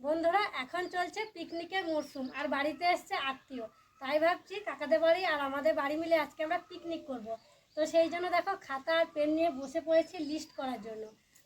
বন্ধুরা এখন চলছে পিকনিকের মরশুম আর বাড়িতে এসছে আত্মীয়। তাই ভাবছি কাকাদের বাড়ি আর আমাদের বাড়ি মিলে আজকে আমরা পিকনিক করব। তো সেই জন্য দেখো খাতা আর পেন নিয়ে বসে পড়েছি লিস্ট করার জন্য।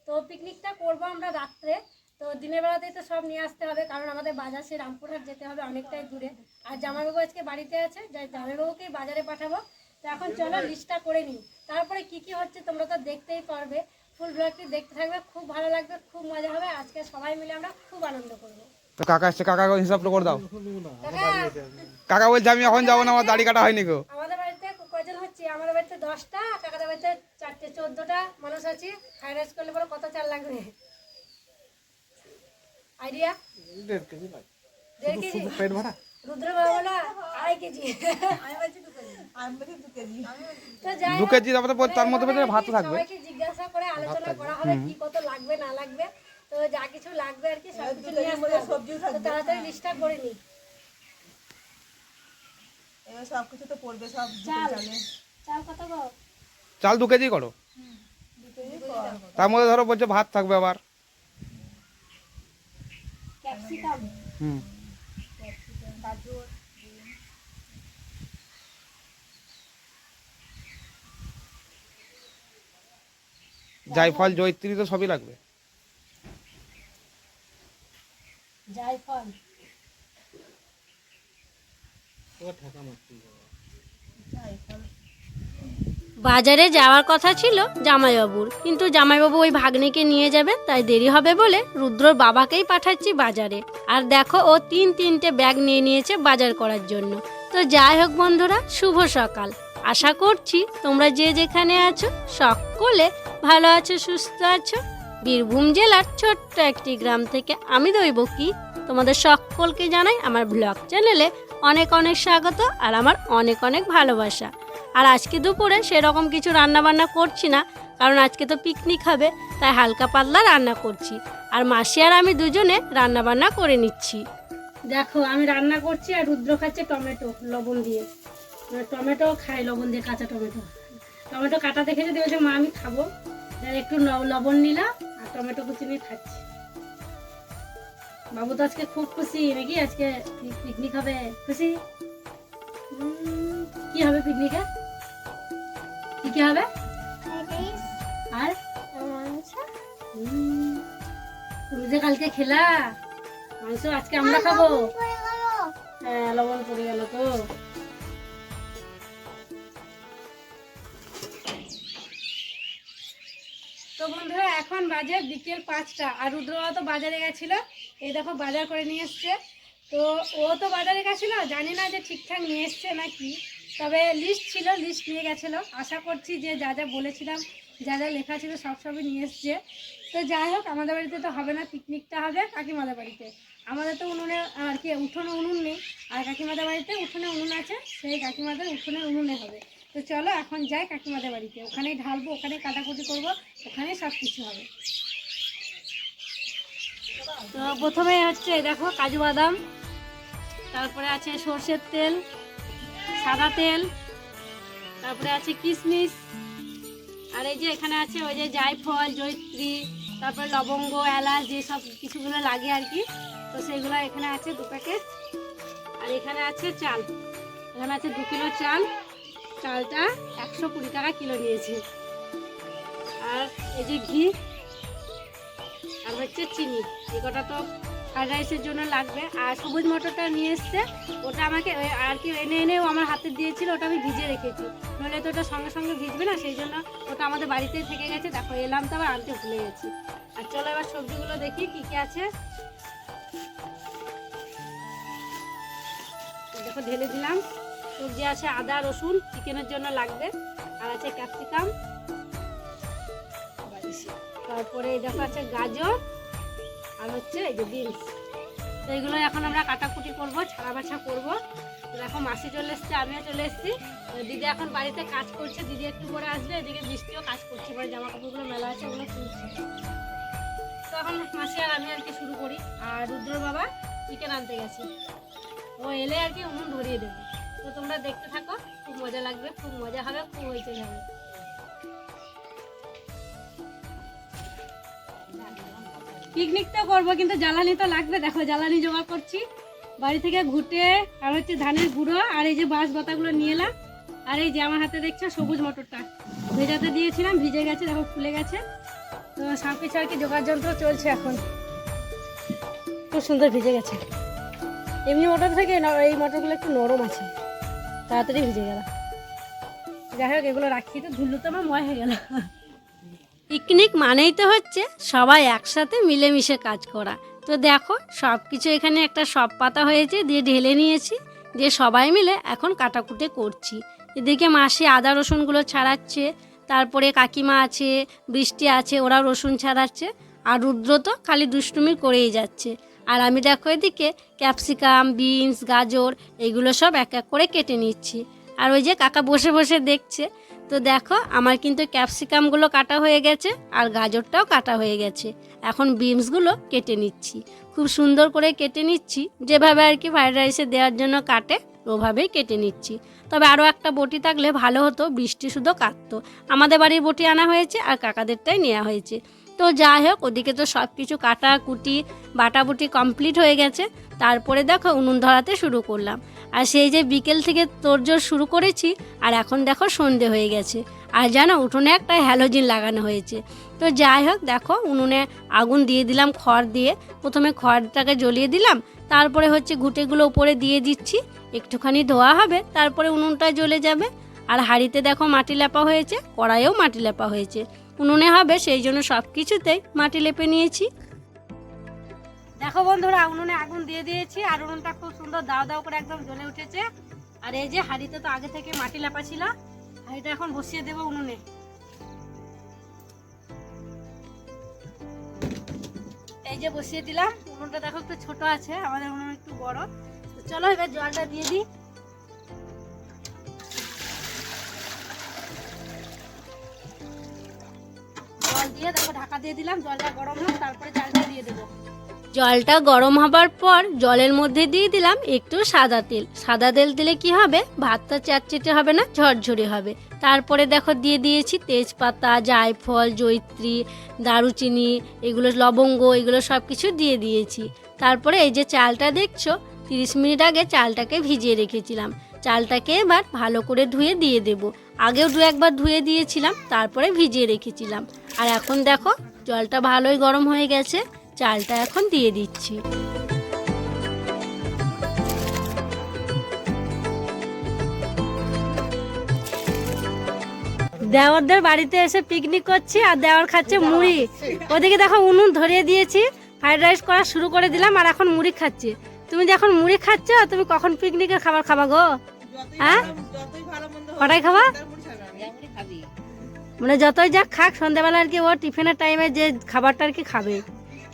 তো পিকনিকটা করব আমরা রাত্রে। তো দিনের বেলাতেই তো সব নিয়ে আসতে হবে কারণ আমাদের বাজার সে রামপুরহাট যেতে হবে অনেকটাই দূরে। আর জামাইবাবু আজকে বাড়িতে আছে যাই জামাইবাবুকেই বাজারে পাঠাবো। তো এখন চলো লিস্টটা করে নিই। তারপরে কি কি হচ্ছে তোমরা তো দেখতেই পারবে। ফুল ব্লগটি দেখতে থাকবে খুব ভালো লাগবে খুব মজা হবে। আজকে সবাই মিলে আমরা খুব আনন্দ করব। তো কাকা এসছে কাকা হিসাবটা করে দাও। কাকা, বলছে আমি এখন যাব না আমার দাড়ি কাটা হয়নি গো। আমাদের বাড়িতে কয়জন হচ্ছে? আমাদের বাড়িতে দশটা কাকাদের বাড়িতে চারটে চোদ্দটা মানুষ আছে। ফ্রাইড রাইস করলে পরে কত চাল লাগবে? আইডিয়া দেড় কেজি লাগে। দেড় কেজি? পেট ভরা? রুদ্র বাবা বলো আড়াই কেজি। তো যাই দু কেজি তারপরে তার মধ্যে ভাত থাকবে সবাইকে জিজ্ঞাসা করে আলোচনা করা হবে কি কত লাগবে না লাগবে। তো যা কিছু লাগবে আর কি সব কিছু নিয়ে। তো তাড়াতাড়ি লিস্টটা করে নিই এবার সব কিছু তো পড়বে সব চাল। চাল। কত গো? চাল দু কেজি করো। তার মধ্যে ধরো বলছে ভাত থাকবে আবার। ক্যাপসিকাম। হুম। জায়ফল জয়ত্রী তো সবই লাগবে। জায়ফল। বাজারে যাওয়ার কথা ছিল জামাইবাবুর। কিন্তু জামাইবাবু ওই ভাগ্নিকে নিয়ে যাবে, তাই দেরি হবে বলে রুদ্রর বাবাকেই পাঠাচ্ছি বাজারে। আর দেখো ও তিন তিনটে ব্যাগ নিয়ে নিয়েছে বাজার করার জন্য। তো যাই হোক বন্ধুরা, শুভ সকাল। আশা করছি তোমরা যে যেখানে আছো সকলে ভালো আছো, সুস্থ আছো। বীরভূম জেলার ছোট্ট একটি গ্রাম থেকে আমি দৈব কি? তোমাদের সকলকে জানাই আমার ব্লগ চ্যানেলে অনেক অনেক স্বাগত আর আমার অনেক অনেক ভালোবাসা। আর আজকে দুপুরে সেরকম কিছু রান্না বান্না করছি না, কারণ আজকে তো পিকনিক হবে, তাই হালকা পাতলা রান্না করছি। আর মাসি আর আমি দুজনে রান্না বান্না করে নিচ্ছি। দেখো, আমি রান্না করছি আর রুদ্র খাচ্ছে টমেটো, লবণ দিয়ে। টমেটো খাই, লবণ দিয়ে কাঁচা টমেটো। টমেটো কাটা দেখে যদি বলছে, মা, আমি খাব। একটু লবণ নিলাম আর টমেটো কুচি নিয়ে খাচ্ছি। বাবু তো আজকে খুব খুশি, নাকি আজকে পিকনিক হবে? খুশি? কি হবে পিকনিকে কি হবে? আর? তুমি যে কালকে খেলা মাংস আজকে আমরা খাব? হ্যাঁ লবণ পড়ে গেল তো। তো বন্ধুরা এখন বাজে বিকেল পাঁচটা আর রুদ্রবাবা তো বাজারে গেছিল। এই দেখো বাজার করে নিয়ে এসছে। তো ও তো বাজারে গেছিল? জানি না যে ঠিকঠাক নিয়ে এসছে নাকি তবে লিস্ট ছিল লিস্ট নিয়ে গেছিল। আশা করছি যে যা যা বলেছিলাম, যা যা লেখা ছিল, সব সবই নিয়ে এসছে। তো যাই হোক, আমাদের বাড়িতে তো হবে না পিকনিকটা হবে কাকিমাদের বাড়িতে। আমাদের তো উনুনে আর কি, উঠোনে উনুন নেই। আর কাকিমাদের বাড়িতে উঠোনে উনুন আছে, সেই কাকিমাদের উঠোনে উনুনে হবে। তো চলো, এখন যাই কাকিমাদের বাড়িতে। ওখানেই ঢালবো, ওখানেই কাটাকুটি করব, ওখানেই সব কিছু হবে। তো প্রথমে হচ্ছে, দেখো কাজু বাদাম, তারপরে আছে সর্ষের তেল সাদা তেল, তারপরে আছে কিশমিশ আর এই যে এখানে আছে ওই যে জায়ফল, জয়ত্রী, তারপরে লবঙ্গ, এলাচ যেসব কিছুগুলো লাগে আর কি, তো সেগুলো এখানে আছে দু প্যাকেট। আর এখানে আছে চাল, এখানে আছে দু কিলো চাল, চালটা একশো কুড়ি টাকা কিলো নিয়েছে। আর এই যে ঘি, আর হচ্ছে চিনি, এই কটা তো ফ্রাইড রাইসের জন্য লাগবে। আর সবুজ মটরটা নিয়ে এসছে। ওটা আমাকে আর কি এনে এনেও আমার হাতে দিয়েছিল, ওটা আমি ভিজে রেখেছি। নইলে তো ওটা সঙ্গে সঙ্গে ভিজবে না, সেই জন্য ওটা আমাদের বাড়িতেই থেকে গেছে। দেখো, এলাম তো আবার আনতে ভুলে গেছি। আর চলো এবার সবজিগুলো দেখি, কি কি আছে। দেখো, ঢেলে দিলাম। সবজি আছে আদা, রসুন, চিকেনের জন্য লাগবে। আর আছে ক্যাপসিকাম। তারপরে এই দেখো, আছে গাজর। আর হচ্ছে এই যে বিনস। তো এইগুলো এখন আমরা কাটাকুটি করব ছাড়া বাছা করব দেখো মাসি চলে এসছে, আমিও চলে এসেছি। দিদি এখন বাড়িতে কাজ করছে, দিদি একটু পরে আসবে, এদিকে বৃষ্টিও কাজ করছে, এবার জামা কাপড়গুলো মেলা আছে, ওগুলো তুলছে। তো এখন মাসি আর আমি আর কি শুরু করি। আর রুদ্র বাবা চিকেন আনতে গেছে। ও এলে আর কি উনুন ধরিয়ে দেবে। তো তোমরা দেখতে থাকো, খুব মজা লাগবে, খুব মজা হবে, খুব হয়েছে যাবে পিকনিক তো করব, কিন্তু জ্বালানি তো লাগবে। দেখো, জ্বালানি জোগাড় করছি। বাড়ি থেকে ঘুটে আর হচ্ছে ধানের গুঁড়ো, আর এই যে বাঁশ পাতাগুলো নিয়ে এলাম। আর এই যে আমার হাতে দেখছ সবুজ মটরটা। ভেজাতে দিয়েছিলাম, ভিজে গেছে, দেখো ফুলে গেছে। তো সব কিছু আর কি জোগাড় যন্ত্র চলছে এখন। খুব সুন্দর ভিজে গেছে। এমনি মটর থেকে এই মটরগুলো একটু নরম আছে। তাড়াতাড়ি ভিজে গেল। যাই হোক, এগুলো রাখি, তো ধুলো তো আমার ময় হয়ে গেল। পিকনিক মানেই তো হচ্ছে সবাই একসাথে মিলেমিশে কাজ করা। তো দেখো সব কিছু এখানে একটা সব পাতা হয়েছে দিয়ে ঢেলে নিয়েছি, দিয়ে সবাই মিলে এখন কাটাকুটে করছি। এদিকে মাসি আদা রসুনগুলো ছাড়াচ্ছে, তারপরে কাকিমা আছে, বৃষ্টি আছে ওরা রসুন ছাড়াচ্ছে, আর রুদ্র তো খালি দুষ্টুমি করেই যাচ্ছে। আর আমি দেখো এদিকে ক্যাপসিকাম, বিনস, গাজর, এগুলো সব এক এক করে কেটে নিচ্ছি। আর ওই যে কাকা বসে বসে দেখছে তো দেখো, আমার কিন্তু ক্যাপসিকামগুলো কাটা হয়ে গেছে আর গাজরটাও কাটা হয়ে গেছে। এখন বিনসগুলো কেটে নিচ্ছি। খুব সুন্দর করে কেটে নিচ্ছি। যেভাবে আর কি ফ্রাইড রাইসে দেওয়ার জন্য কাটে, ওভাবেই কেটে নিচ্ছি। তবে আরও একটা বটি থাকলে ভালো হতো, বৃষ্টি শুধু কাটতো। আমাদের বাড়ির বটি আনা হয়েছে আর কাকাদেরটাই নেওয়া হয়েছে। তো যাই হোক, ওদিকে তো সব কিছু কাটা কুটি বাটাবুটি কমপ্লিট হয়ে গেছে। তারপরে দেখো উনুন ধরাতে শুরু করলাম। আর সেই যে বিকেল থেকে তোড়জোড় শুরু করেছি, আর এখন দেখো সন্ধে হয়ে গেছে। আর জানো, উঠোনে একটা হ্যালোজিন লাগানো হয়েছে। তো যাই হোক, দেখো উনুনে আগুন দিয়ে দিলাম, খড় দিয়ে। প্রথমে খড়টাকে জ্বলিয়ে দিলাম, তারপরে হচ্ছে ঘুঁটেগুলো উপরে দিয়ে দিচ্ছি। একটুখানি ধোয়া হবে, তারপরে উনুনটা জ্বলে যাবে। আর হাঁড়িতে দেখো মাটি লেপা হয়েছে, কড়াইয়েও মাটি লেপা হয়েছে। উনুনে হবে, সেই জন্য সব কিছুতেই মাটি লেপে নিয়েছি। দেখো বন্ধুরা, উনুনে আগুন দিয়ে দিয়েছি আর উনুনটা খুব সুন্দর দাও দাও করে একদম জ্বলে উঠেছে। আর এই যে হাঁড়িতে তো আগে থেকে মাটি লেপা ছিল হাঁড়িটা এখন বসিয়ে দেবো উনুনে। এই যে বসিয়ে দিলাম, উনুনটা দেখো একটু ছোট আছে, আমাদের উনুন একটু বড়। তো চলো এবার জলটা দিয়ে দিই। জল দিয়ে দেখো ঢাকা দিয়ে দিলাম, জলটা গরম হোক, তারপরে চালটা দিয়ে দেবো। জলটা গরম হবার পর জলের মধ্যে দিয়ে দিলাম একটু সাদা তেল। সাদা তেল দিলে কি হবে? ভাতটা চ্যাটচেটে হবে না? ঝরঝরে হবে। তারপরে দেখো দিয়ে দিয়েছি তেজপাতা, জায়ফল জৈত্রী দারুচিনি, এগুলো লবঙ্গ, এগুলো সব কিছু দিয়ে দিয়েছি। তারপরে এই যে চালটা দেখছ, তিরিশ মিনিট আগে চালটাকে ভিজিয়ে রেখেছিলাম। চালটাকে এবার ভালো করে ধুয়ে দিয়ে দেব। আগেও দু একবার ধুয়ে দিয়েছিলাম, তারপরে ভিজিয়ে রেখেছিলাম। আর এখন দেখো, জলটা ভালোই গরম হয়ে গেছে। চালটা এখন দিয়ে দিচ্ছি। দেওয়ারদের বাড়িতে এসে পিকনিক করছি আর দেওয়ার খাচ্ছে মুড়ি। ওদিকে দেখো উনুন ধরিয়ে দিয়েছি ফ্রাইড রাইস করা শুরু করে দিলাম আর এখন মুড়ি খাচ্ছি। তুমি যখন মুড়ি খাচ্ছ তুমি কখন পিকনিকের খাবার খাবা গো? হ্যাঁ? কটাই খাবা। মানে যতই যাক খাক সন্ধ্যাবেলা আর কি ও টিফিনের টাইমে যে খাবারটা আর কি খাবে।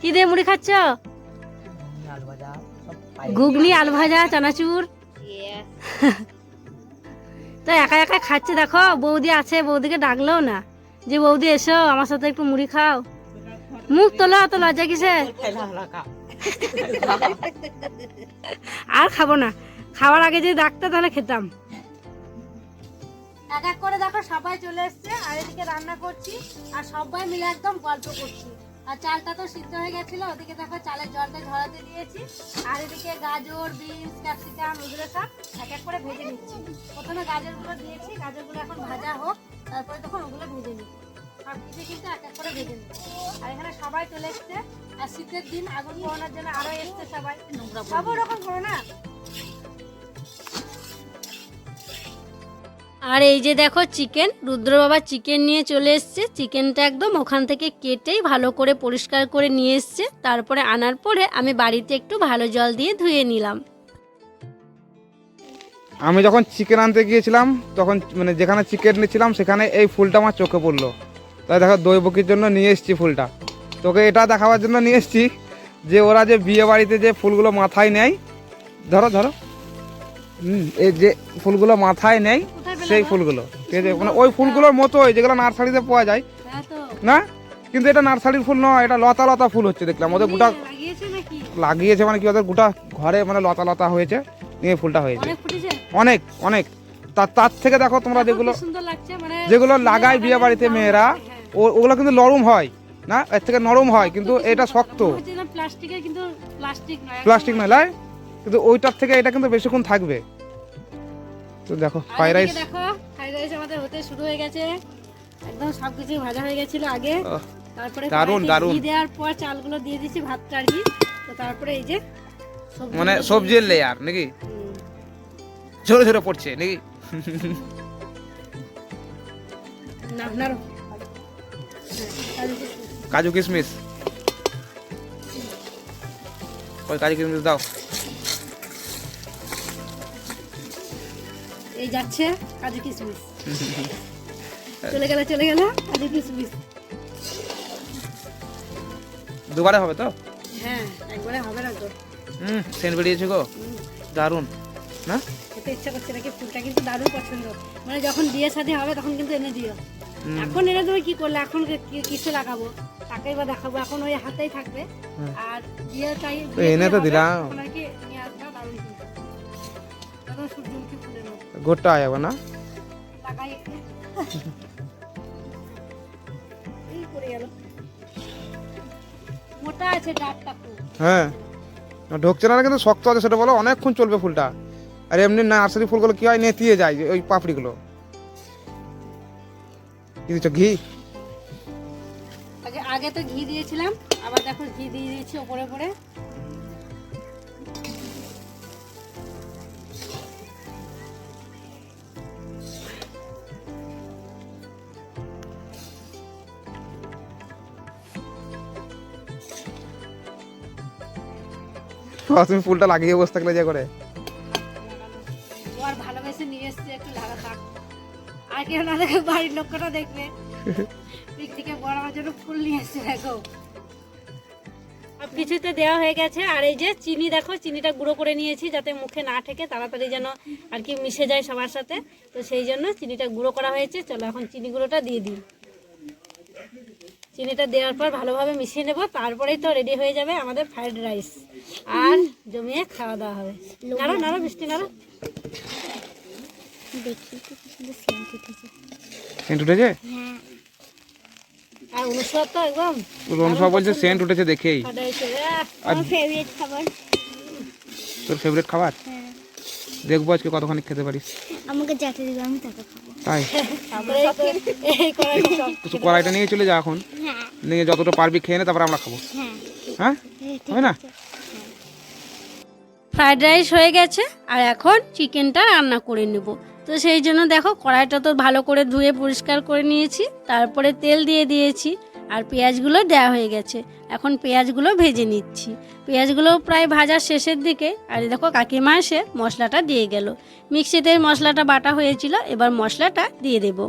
কি দিয়ে মুড়ি খাচ্ছ? ঘুগনি আলু ভাজা চানাচুর তো একা একা খাচ্ছে দেখো বৌদি আছে বৌদিকে ডাকলেও না। যে বৌদি এসো আমার সাথে একটু মুড়ি খাও। মুখ তোলো অত লজ্জা কিসে আর খাব না। খাওয়ার আগে যদি ডাকতে তাহলে খেতাম। এক এক করে দেখো সবাই চলে এসছে আর এদিকে রান্না করছি আর সবাই মিলে একদম গল্প করছি। আর চালটা তো সিদ্ধ হয়ে গেছিল, ওদিকে দেখো চালের জলটা ঝরাতে দিয়েছি। আর এদিকে গাজর, বিনস, ক্যাপসিকাম, এগুলো সব এক এক করে ভেজে নিচ্ছি। প্রথমে গাজরগুলো দিয়েছি, গাজরগুলো এখন ভাজা হোক, তারপরে তখন ওগুলো ভেজে নিচ্ছি। সব কিছু কিন্তু এক এক করে ভেজে নিচ্ছি। আর এখানে সবাই চলে এসছে। আর শীতের দিন আগুন পোহানোর জন্য আরও এসছে সবাই। সব ওরকম করো না? আর এই যে দেখো চিকেন, রুদ্র বাবা চিকেন নিয়ে চলে এসছে। চিকেনটা একদম ওখান থেকে কেটেই ভালো করে পরিষ্কার করে নিয়ে এসছে। তারপরে আনার পরে আমি বাড়িতে একটু ভালো জল দিয়ে ধুয়ে নিলাম। আমি যখন চিকেন আনতে গিয়েছিলাম, তখন মানে যেখানে চিকেন নিয়েছিলাম, সেখানে এই ফুলটা আমার চোখে পড়ল। তাই দেখো, দই বকির জন্য নিয়ে এসেছি ফুলটা। তোকে এটা দেখাবার জন্য নিয়ে এসেছি যে ওরা যে বিয়ে বাড়িতে যে ফুলগুলো মাথায় নেয়, ধরো ধরো। হুম, এই যে ফুলগুলো মাথায় নেয় সেই ফুলগুলো ঠিক আছে? মানে ওই ফুলগুলোর মতোই যেগুলো নার্সারিতে পাওয়া যায়। না? কিন্তু এটা নার্সারির ফুল নয় এটা লতা লতা ফুল হচ্ছে দেখলাম। ওদের গোটা লাগিয়েছে মানে কি ওদের গোটা ঘরে মানে লতা লতা হয়েছে নিয়ে ফুলটা হয়েছে। অনেক অনেক তার তার থেকে দেখো তোমরা যেগুলো মানে যেগুলো লাগায় লাগালে বিয়ে বাড়িতে মেয়েরা হ্যাঁ। ওগুলো কিন্তু নরম হয় না? এর থেকে নরম হয় কিন্তু এটা শক্ত। প্লাস্টিক নয় কিন্তু ওইটার থেকে এটা কিন্তু বেশিক্ষণ থাকবে। তো দেখো ফ্রাইড রাইস দেখো ফ্রাইড রাইস আমাদের হতে শুরু হয়ে গেছে। একদম সবকিছু ভাজা হয়ে গেছিল আগে। তারপরে কড়াইতে দারুণ। দেওয়ার পর চালগুলো দিয়ে দিচ্ছি ভাতটা আর কি তো তারপরে এই যে সবজি মানে সবজির লেয়ার নাকি। ঝরে ঝরে পড়ছে নাকি? কাজু কিশমিশ। ওই কাজু কিশমিশ দাও। এই যাচ্ছে কাজু কিশমিশ চলে গেল চলে গেল কাজু কিশমিশ দুবারে হবে তো? হ্যাঁ একবারে হবে না তো। হুম সেন্ট বেরিয়েছে গো। দারুণ না? খেতে ইচ্ছা করছে নাকি? ফুলটা কিন্তু দারুণ পছন্দ। মানে যখন বিয়ে শাদী হবে তখন কিন্তু এনে দিও। এখন এনে দেবে কি করলে? এখন কিসে লাগাবো? তাকেই বা দেখাবো। এখন ওই হাতেই থাকবে। আর বিয়ে চাই এনে তো দিলাম। তখন আর কি নিয়ে আসবা দারুণ কিন্তু। তখন সূর্যমুখী গোটা আয় না? হ্যাঁ। ঢুকছে না কিন্তু শক্ত আছে, সেটা বলো, অনেকক্ষণ চলবে ফুলটা। আর এমনি নার্সারি ফুলগুলো কি হয়, নেতিয়ে যায় ওই পাপড়িগুলো। কি দিচ্ছ, ঘি? আগে তো ঘি দিয়েছিলাম, আবার দেখো ঘি দিয়ে দিয়েছি ওপরে ওপরে। বাবা, তুমি ফুলটা লাগিয়ে বসে থাকলে যে করে। আর ভালোবেসে নিয়ে এসছে একটু লাগা থাক। আর কেউ না দেখে বাড়ির লোকটা দেখবে জন্য ফুল নিয়ে এসছে দেখো। সব কিছুতে দেওয়া হয়ে গেছে আর এই যে চিনি দেখো চিনিটা গুঁড়ো করে নিয়েছি যাতে মুখে না ঠেকে তাড়াতাড়ি যেন আর কি মিশে যায় সবার সাথে। তো সেই জন্য চিনিটা গুঁড়ো করা হয়েছে। চলো এখন চিনি গুঁড়োটা দিয়ে দিই। চিনিটা দেওয়ার পর ভালোভাবে মিশিয়ে নেব তারপরেই তো রেডি হয়ে যাবে আমাদের ফ্রাইড রাইস আর জমিয়ে খাওয়া দাওয়া হবে। নাড়ো নাড়ো মিষ্টি নাড়ো। সেন্ট উঠেছে। আর অনুসব তো একদম। বলছে সেন্ট উঠেছে দেখেই। আর ফেভারিট খাবার। তোর ফেভারিট খাবার? দেখব আজকে কতখানি খেতে পারিস। আমাকে যাতে দিবে আমি তাকে খাব তাই? তো- কড়াইটা নিয়ে চলে যা এখন। হ্যাঁ নিয়ে যতটা পারবি খেয়ে নে তারপর আমরা খাব। হ্যাঁ হ্যাঁ? হবে না? ফ্রাইড রাইস হয়ে গেছে আর এখন চিকেনটা রান্না করে নেব। তো সেই জন্য দেখো কড়াইটা তো ভালো করে ধুয়ে পরিষ্কার করে নিয়েছি তারপরে তেল দিয়ে দিয়েছি। আর পেঁয়াজগুলো দেওয়া হয়ে গেছে। এখন পেঁয়াজগুলো ভেজে নিচ্ছি। পেঁয়াজগুলো প্রায় ভাজার শেষের দিকে, আর দেখো কাকিমা এসে মশলাটা দিয়ে গেল। মিক্সিতে মশলাটা বাটা হয়েছিল, এবার মশলাটা দিয়ে দেবো।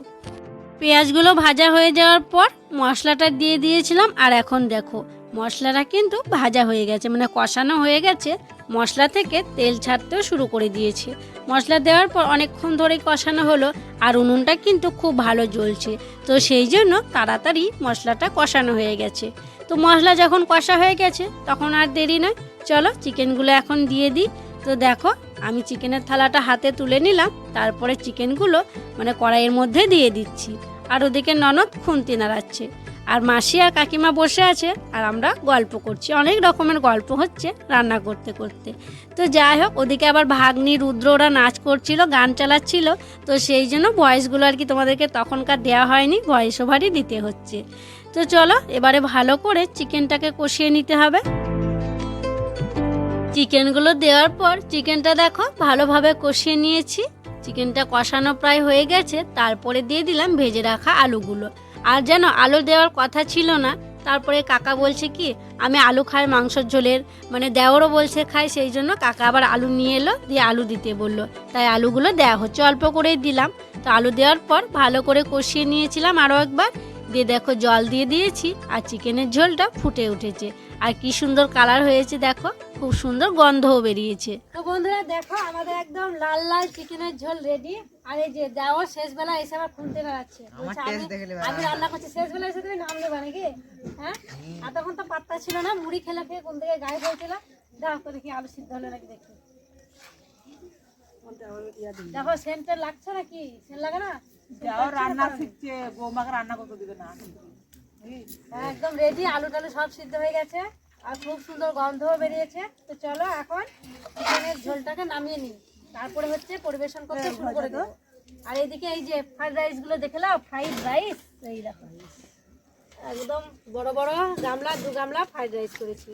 পেঁয়াজগুলো ভাজা হয়ে যাওয়ার পর মশলাটা দিয়ে দিয়েছিলাম, আর এখন দেখো মশলাটা কিন্তু ভাজা হয়ে গেছে মানে কষানো হয়ে গেছে। মশলা থেকে তেল ছাড়তেও শুরু করে দিয়েছে। মশলা দেওয়ার পর অনেকক্ষণ ধরে কষানো হলো আর উনুনটা কিন্তু খুব ভালো জ্বলছে। তো সেই জন্য তাড়াতাড়ি মশলাটা কষানো হয়ে গেছে। তো মশলা যখন কষা হয়ে গেছে, তখন আর দেরি নয়। চলো চিকেনগুলো এখন দিয়ে দিই। তো দেখো, আমি চিকেনের থালাটা হাতে তুলে নিলাম। তারপরে চিকেনগুলো মানে কড়াইয়ের মধ্যে দিয়ে দিচ্ছি। আর ওদিকে ননদ খুন্তি নাড়াচ্ছে। আর মাসি আর কাকিমা বসে আছে আর আমরা গল্প করছি। অনেক রকমের গল্প হচ্ছে রান্না করতে করতে। তো যাই হোক, ওদিকে আবার ভাগ্নি, রুদ্র, ওরা নাচ করছিল, গান চালাচ্ছিল। তো সেই জন্য ভয়েসগুলো আর কি তোমাদেরকে তখনকার দেওয়া হয়নি ভয়েস ওভারই দিতে হচ্ছে। তো চলো, এবারে ভালো করে চিকেনটাকে কষিয়ে নিতে হবে। চিকেনগুলো দেওয়ার পর চিকেনটা দেখো, ভালোভাবে কষিয়ে নিয়েছি। চিকেনটা কষানো প্রায় হয়ে গেছে, তারপরে দিয়ে দিলাম ভেজে রাখা আলুগুলো। আর যেন আলু দেওয়ার কথা ছিল না, তারপরে কাকা বলছে কি, আমি আলু খাই, মাংসর ঝোলের। মানে দেওয়ারও বলছে খাই, সেই জন্য কাকা আবার আলু নিয়ে এলো, দিয়ে আলু দিতে বলল। তাই আলুগুলো দেওয়া হচ্ছে, অল্প করেই দিলাম। তো আলু দেওয়ার পর ভালো করে কষিয়ে নিয়েছিলাম আরও একবার। দিয়ে দেখো জল দিয়ে দিয়েছি, আর চিকেনের ঝোলটা ফুটে উঠেছে। আর কি সুন্দর কালার হয়েছে দেখো। খুব সুন্দর গন্ধও বেরিয়েছে। তো বন্ধুরা দেখো আমাদের একদম লাল লাল চিকেনের ঝোল রেডি আর এই যে দেওয়া শেষ বেলা এসে আবার খুনতে বেড়াচ্ছে। আমি- আমি রান্না করছি। শেষ বেলা এসে তুমি নাম দেবে নাকি? হ্যাঁ? আর তখন তো পাত্তা ছিল না মুড়ি খেলে খেয়ে কোন থেকে গায়ে হয়েছিল দেখো তো দেখি আলু সিদ্ধ হলো নাকি দেখি। দেখো সেন্টার লাগছে নাকি? সেন্ট লাগে না? যাও রান্না শিখছে বৌমাকে রান্না করতে দিবে না। হ্যাঁ, একদম রেডি আলু টালু সব সিদ্ধ হয়ে গেছে। আর খুব সুন্দর গন্ধও বেরিয়েছে। তো চলো এখন চিকেনের ঝোলটাকে নামিয়ে নিই। তারপরে হচ্ছে পরিবেশন করতে শুরু করে দেবো। আর এইদিকে এই যে ফ্রাইড রাইসগুলো দেখে নাও ফ্রাইড রাইস এই দেখো। একদম বড় বড় গামলা দু গামলা ফ্রাইড রাইস করেছি।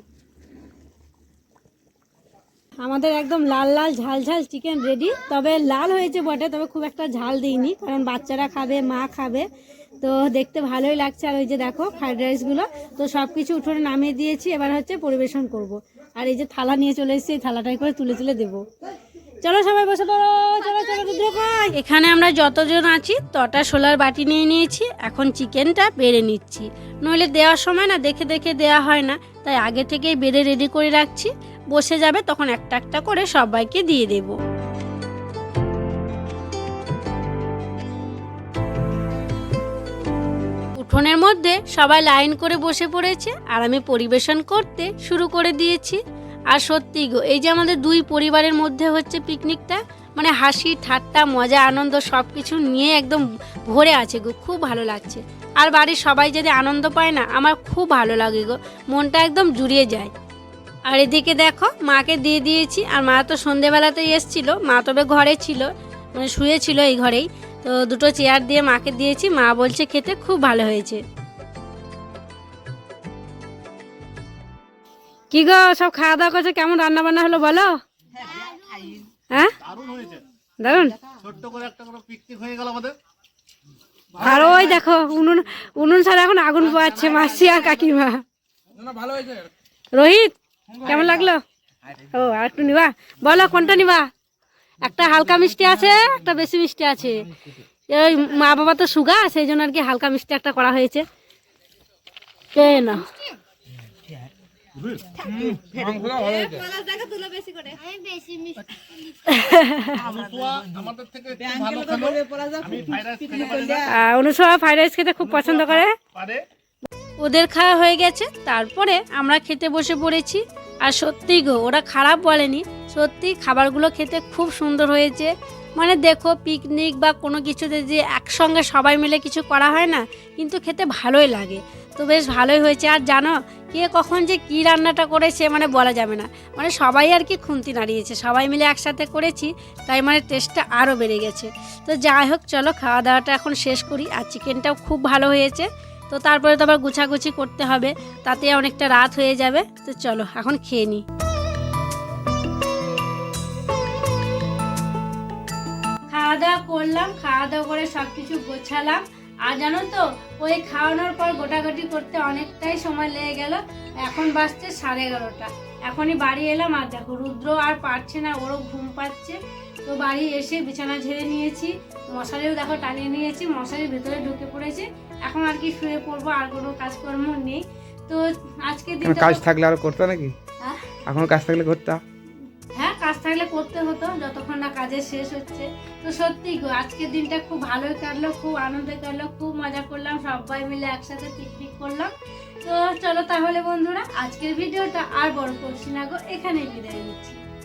আমাদের একদম লাল লাল ঝাল ঝাল চিকেন রেডি তবে লাল হয়েছে বটে তবে খুব একটা ঝাল দিইনি কারণ বাচ্চারা খাবে মা খাবে। তো দেখতে ভালোই লাগছে। আর ওই যে দেখো ফ্রাইড রাইসগুলো তো সব কিছু উঠোনে নামিয়ে দিয়েছি। এবার হচ্ছে পরিবেশন করব। আর এই যে থালা নিয়ে চলে এসেছি, এই থালাটাই করে তুলে তুলে দেবো। চলো সবাই বসে পড়ো, চলো চলো, রুদ্র কই। এখানে আমরা যতজন আছি, তটা সোলার বাটি নিয়ে নিয়েছি। এখন চিকেনটা বেড়ে নিচ্ছি। নইলে দেওয়ার সময় না, দেখে দেখে দেওয়া হয় না। তাই আগে থেকেই বেড়ে রেডি করে রাখছি। বসে যাবে, তখন একটা একটা করে সবাইকে দিয়ে দেবো। উঠোনের মধ্যে সবাই লাইন করে বসে পড়েছে আর আমি পরিবেশন করতে শুরু করে দিয়েছি। আর সত্যি গো, এই যে আমাদের দুই পরিবারের মধ্যে হচ্ছে পিকনিকটা মানে হাসি, ঠাট্টা, মজা, আনন্দ সব কিছু নিয়ে একদম ভরে আছে গো, খুব ভালো লাগছে। আর বাড়ির সবাই যদি আনন্দ পায় না, আমার খুব ভালো লাগে গো, মনটা একদম জুড়িয়ে যায়। আর এদিকে দেখো, মাকে দিয়ে দিয়েছি, আর মা তো সন্ধেবেলাতেই এসছিল, মা তবে ঘরে ছিল মানে শুয়েছিল এই ঘরেই। তো দুটো চেয়ার দিয়ে মাকে দিয়েছি। মা বলছে খেতে খুব ভালো হয়েছে। কি গো সব খাওয়া দাওয়া করছে? কেমন রান্না বান্না হলো বলো? হ্যাঁ? দারুণ ছোট্ট করে একটা করে পিকনিক হয়ে গেল আমাদের। আর ওই দেখো উনুন উনুন ছাড়া এখন আগুন পোয়াচ্ছে মাসি আর কাকিমা। রোহিত কেমন লাগল? ও আর একটু নিবা। বলো কোনটা নিবা? একটা হালকা মিষ্টি আছে একটা বেশি মিষ্টি আছে। ওই মা বাবা তো সুগা সেই জন্য আর কি হালকা মিষ্টি একটা করা হয়েছে। কে না আমি বেশি মিষ্টি অনুসুয়া আমাদের থেকে একটু ভালো খেলো আমি ফ্রাইড রাইস খেতে অনুসভা ফ্রাইড রাইস খেতে খুব পছন্দ করে। ওদের খাওয়া হয়ে গেছে তারপরে আমরা খেতে বসে পড়েছি। আর সত্যি গো, ওরা খারাপ বলেনি। সত্যি খাবারগুলো খেতে খুব সুন্দর হয়েছে। মানে দেখো পিকনিক বা কোনো কিছুতে যে একসঙ্গে সবাই মিলে কিছু করা হয় না, কিন্তু খেতে ভালোই লাগে। তো বেশ ভালোই হয়েছে। আর জানো, কে কখন যে কী রান্নাটা করেছে মানে বলা যাবে না। মানে সবাই আর কি খুন্তি নাড়িয়েছে, সবাই মিলে একসাথে করেছি, তাই মানে টেস্টটা আরও বেড়ে গেছে। তো যাই হোক, চলো খাওয়া দাওয়াটা এখন শেষ করি। আর চিকেনটাও খুব ভালো হয়েছে। তো তারপরে তো আবার গুছাগুছি করতে হবে, তাতে অনেকটা রাত হয়ে যাবে। তো চলো, এখন খেয়ে নিই খাওয়া দাওয়া করলাম খাওয়া দাওয়া করে সব কিছু গোছালাম। আর জানো তো, ওই খাওয়ানোর পর গোটাগুটি করতে অনেকটাই সময় লেগে গেল। এখন বাজছে সাড়ে এগারোটা। এখনই বাড়ি এলাম, আর দেখো রুদ্র আর পারছে না, ওরও ঘুম পাচ্ছে। তো বাড়ি এসে বিছানা ঝেড়ে নিয়েছি। মশারিও দেখো টানিয়ে নিয়েছি মশারির ভেতরে ঢুকে পড়েছি। এখন আর কি শুয়ে পড়ব আর কোনো কাজকর্ম নেই। তো আজকে কাজ থাকলে আর করতে নাকি? হ্যাঁ? এখন কাজ থাকলে করতে হ্যাঁ? কাজ থাকলে করতে হতো যতক্ষণ না কাজের শেষ হচ্ছে। তো সত্যি গো আজকের দিনটা খুব ভালোই কাটলো খুব আনন্দে কাটলো খুব মজা করলাম সবাই মিলে একসাথে পিকনিক করলাম। তো চলো তাহলে বন্ধুরা আজকের ভিডিওটা আর বড় করছি না গো এখানেই বিদায় নিচ্ছি।